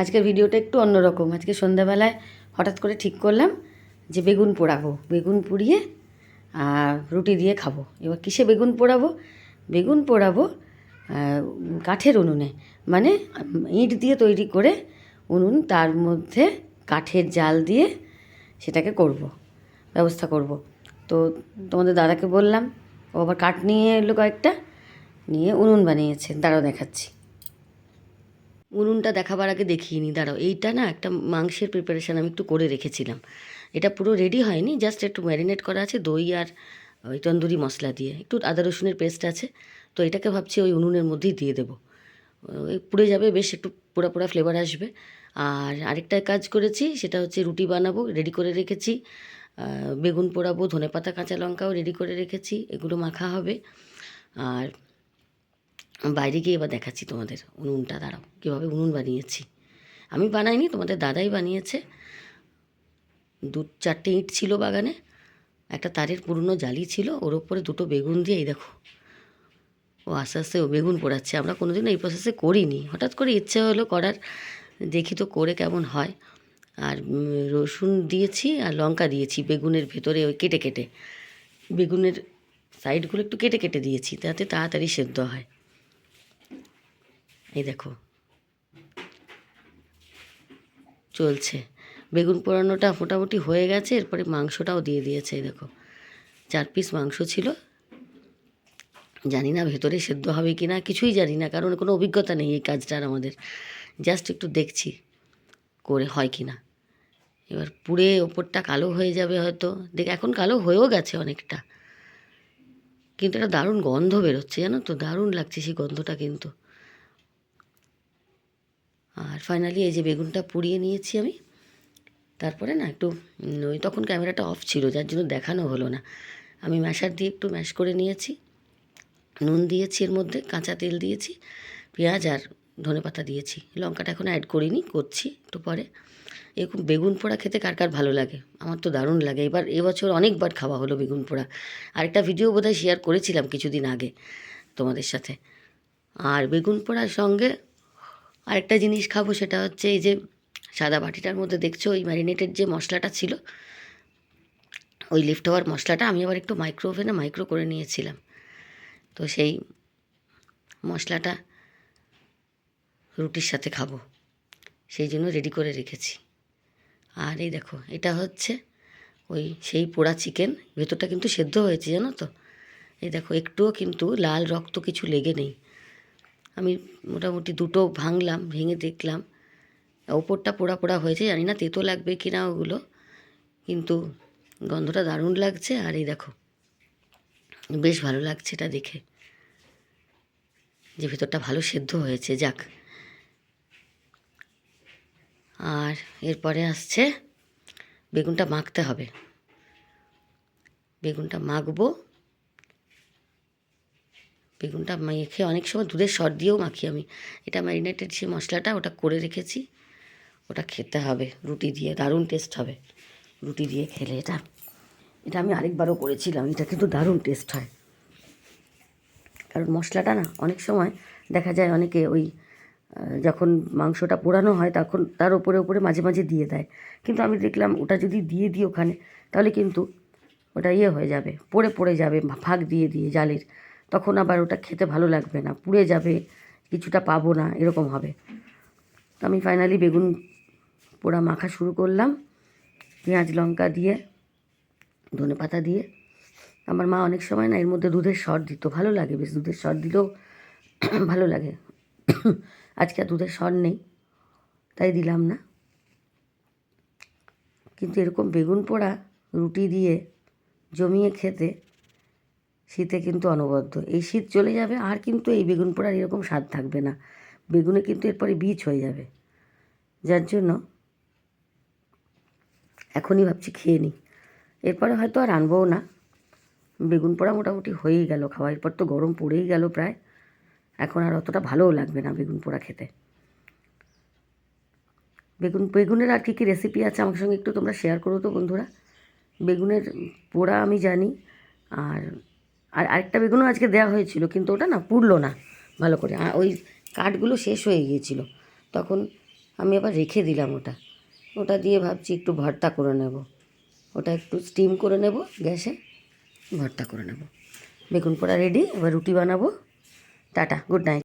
আজকের ভিডিওটা একটু অন্যরকম। আজকে সন্ধ্যাবেলায় হঠাৎ করে ঠিক করলাম যে বেগুন পোড়াবো। বেগুন পুড়িয়ে, আর রুটি দিয়ে খাব। এবার কিসে বেগুন পোড়াবো? বেগুন পোড়াবো কাঠের উনুনে। মানে ইট দিয়ে তৈরি করে উনুন, তার মধ্যে কাঠের জাল দিয়ে সেটাকে করব, ব্যবস্থা করব। তো তোমাদের দাদাকে বললাম, ও আবার কাঠ নিয়ে এলো কয়েকটা, নিয়ে উনুন বানিয়েছে দাঁড়াও দেখাচ্ছি। উনুনটা দেখাবার আগে দেখিয়ে নি, দাঁড়াও। এইটা না একটা মাংসের প্রিপারেশান আমি একটু করে রেখেছিলাম। এটা পুরো রেডি হয়নি জাস্ট একটু ম্যারিনেট করা আছে, দই আর ওই তন্দুরি মশলা দিয়ে। একটু আদা রসুনের পেস্ট আছে, তো এটাকে ভাবছি ওই উনুনের মধ্যেই দিয়ে দেবো। পুড়ে যাবে, বেশ একটু পোড়া পোড়া ফ্লেভার আসবে। আর আরেকটা কাজ করেছি, সেটা হচ্ছে রুটি বানাবো রেডি করে রেখেছি। বেগুন পোড়াবো, ধনেপাতা, কাঁচা লঙ্কাও রেডি করে রেখেছি, এগুলো মাখা হবে। আর বাইরে গিয়ে এবার দেখাচ্ছি তোমাদের উনুনটা, দাঁড়াও, কীভাবে উনুন বানিয়েছি। আমি বানাইনি, তোমাদের দাদাই বানিয়েছে। দু, চারটে ইট ছিল বাগানে, একটা তারের পুরনো জালি ছিল, ওর ওপরে দুটো বেগুন দিয়ে, এই দেখো, ও আস্তে আস্তে ও বেগুন পোড়াচ্ছে। আমরা কোনো কোনোদিন এই প্রসেসে করিনি। হঠাৎ করে ইচ্ছে হলো করার, দেখি তো করে কেমন হয়। আর রসুন দিয়েছি আর লঙ্কা দিয়েছি বেগুনের ভেতরে ওই কেটে কেটে। বেগুনের সাইডগুলো একটু কেটে কেটে দিয়েছি তাতে তাড়াতাড়ি সেদ্ধ হয়। এই দেখো। চলছে। বেগুন পোড়ানোটা মোটামুটি হয়ে গেছে, এরপরে মাংসটাও দিয়ে দিয়েছে, এই দেখো। চার পিস মাংস ছিল। জানি না ভেতরে সেদ্ধ হবে কি না কিছুই জানি না, কারণ কোনো অভিজ্ঞতা নেই এই কাজটার আমাদের। জাস্ট একটু দেখছি করে হয় কি না এবার পুড়ে ওপরটা কালো হয়ে যাবে হয়তো। দেখ, এখন কালো হয়েও গেছে অনেকটা। কিন্তু একটা দারুণ গন্ধ বেরোচ্ছে, জানো তো? দারুণ লাগছে সেই গন্ধটা কিন্তু। আর ফাইনালি এই যে বেগুনটা পুড়িয়ে নিয়েছি আমি, তারপরে না একটু ওই তখন ক্যামেরাটা অফ ছিল, যার জন্য দেখানো হলো না। আমি ম্যাশার দিয়ে একটু ম্যাশ করে নিয়েছি, নুন দিয়েছি এর মধ্যে, কাঁচা তেল দিয়েছি, পেঁয়াজ আর ধনে পাতা দিয়েছি। লঙ্কাটা এখন অ্যাড করিনি, করছি একটু পরে। এরকম বেগুন পোড়া খেতে কার কার ভালো লাগে? আমার তো দারুণ লাগে। এবার এবছর অনেকবার খাওয়া হলো বেগুন পোড়া। আরেকটা ভিডিও বোধহয় শেয়ার করেছিলাম কিছুদিন আগে তোমাদের সাথে। আর বেগুন পোড়ার সঙ্গে আরেকটা জিনিস খাব সেটা হচ্ছে এই যে সাদা বাটিটার মধ্যে দেখছ, ওই ম্যারিনেটেড যে মশলাটা ছিল, ওই লিফট হওয়ার মশলাটা আমি আবার একটু মাইক্রো ওভেনে মাইক্রো করে নিয়েছিলাম। তো সেই মশলাটা রুটির সাথে খাব, সেই জন্য রেডি করে রেখেছি। আর এই দেখো, এটা হচ্ছে ওই সেই পোড়া চিকেন ভেতরটা কিন্তু সেদ্ধ হয়েছে, জানো তো? এই দেখো, একটুও কিন্তু লাল রক্ত কিছু লেগে নেই। আমি মোটামুটি দুটো ভাঙলাম, ভেঙে দেখলাম। ওপরটা পোড়া পোড়া হয়েছে, জানি না তেতো লাগবে কি না ওগুলো, কিন্তু গন্ধটা দারুণ লাগছে। আর এই দেখো, বেশ ভালো লাগছে এটা দেখে। যে ভেতরটা ভালো সেদ্ধ হয়েছে, যাক। আর এরপরে আসছে, বেগুনটা মাখতে হবে। বেগুনটা মাখবো। বেগুনটা মেখে অনেক সময় দুধের সর দিয়েও মাখি আমি। এটা ম্যারিনেটেড যে মশলাটা, ওটা করে রেখেছি। ওটা খেতে হবে, রুটি দিয়ে, দারুণ টেস্ট হবে। রুটি দিয়ে খেলে এটা। এটা আমি আরেকবারও করেছিলাম, এটা কিন্তু দারুণ টেস্ট হয়। কারণ মশলাটা না, অনেক সময় দেখা যায় অনেকে ওই যখন মাংসটা পোড়ানো হয় তখন তার উপরে উপরে মাঝে মাঝে দিয়ে দেয়। কিন্তু আমি দেখলাম ওটা যদি দিয়ে দিই ওখানে, তাহলে কিন্তু ওটা ইয়ে হয়ে যাবে, পড়ে পড়ে যাবে ফাঁক দিয়ে দিয়ে, জালের। তখন আবার ওটা খেতে ভালো লাগবে না, পুড়ে যাবে, কিছুটা পাবো না, এরকম হবে। তো আমি ফাইনালি বেগুন পোড়া মাখা শুরু করলাম, পেঁয়াজ লঙ্কা দিয়ে, ধনে পাতা দিয়ে। আমার মা অনেক সময় না এর মধ্যে দুধের সর দিত, ভালো লাগে বেশ দুধের সর দিলেও ভালো লাগে। আজকে আর দুধের সর নেই, তাই দিলাম না। কিন্তু এরকম বেগুন পোড়া রুটি দিয়ে জমিয়ে খেতে শীতে কিন্তু অনবদ্য। এই শীত চলে যাবে আর কিন্তু এই বেগুন পোড়ার এরকম স্বাদ থাকবে না। বেগুনে কিন্তু এরপরে বীজ হয়ে যাবে। যার জন্য এখনই ভাবছি খেয়ে নিই। এরপরে হয়তো আর আনবও না। বেগুন পোড়া মোটামুটি হয়েই গেল। খাওয়া এরপর তো গরম পড়েই গেল প্রায়। এখন আর অতটা ভালোও লাগবে না বেগুন পোড়া খেতে। বেগুন, বেগুনের আর কী কী রেসিপি আছে আমার সঙ্গে একটু তোমরা শেয়ার করো তো বন্ধুরা। বেগুনের পোড়া আমি জানি আর আর আরেকটা বেগুনও আজকে দেওয়া হয়েছিল, কিন্তু ওটা না পুড়লো না ভালো করে। আর ওই কাঠগুলো শেষ হয়ে গিয়েছিল। তখন আমি আবার রেখে দিলাম ওটা। ওটা দিয়ে ভাবছি একটু ভর্তা করে নেব। ওটা একটু স্টিম করে নেব গ্যাসে, ভর্তা করে নেব। বেগুন পোড়া রেডি, এবার রুটি বানাবো। Tata, good night.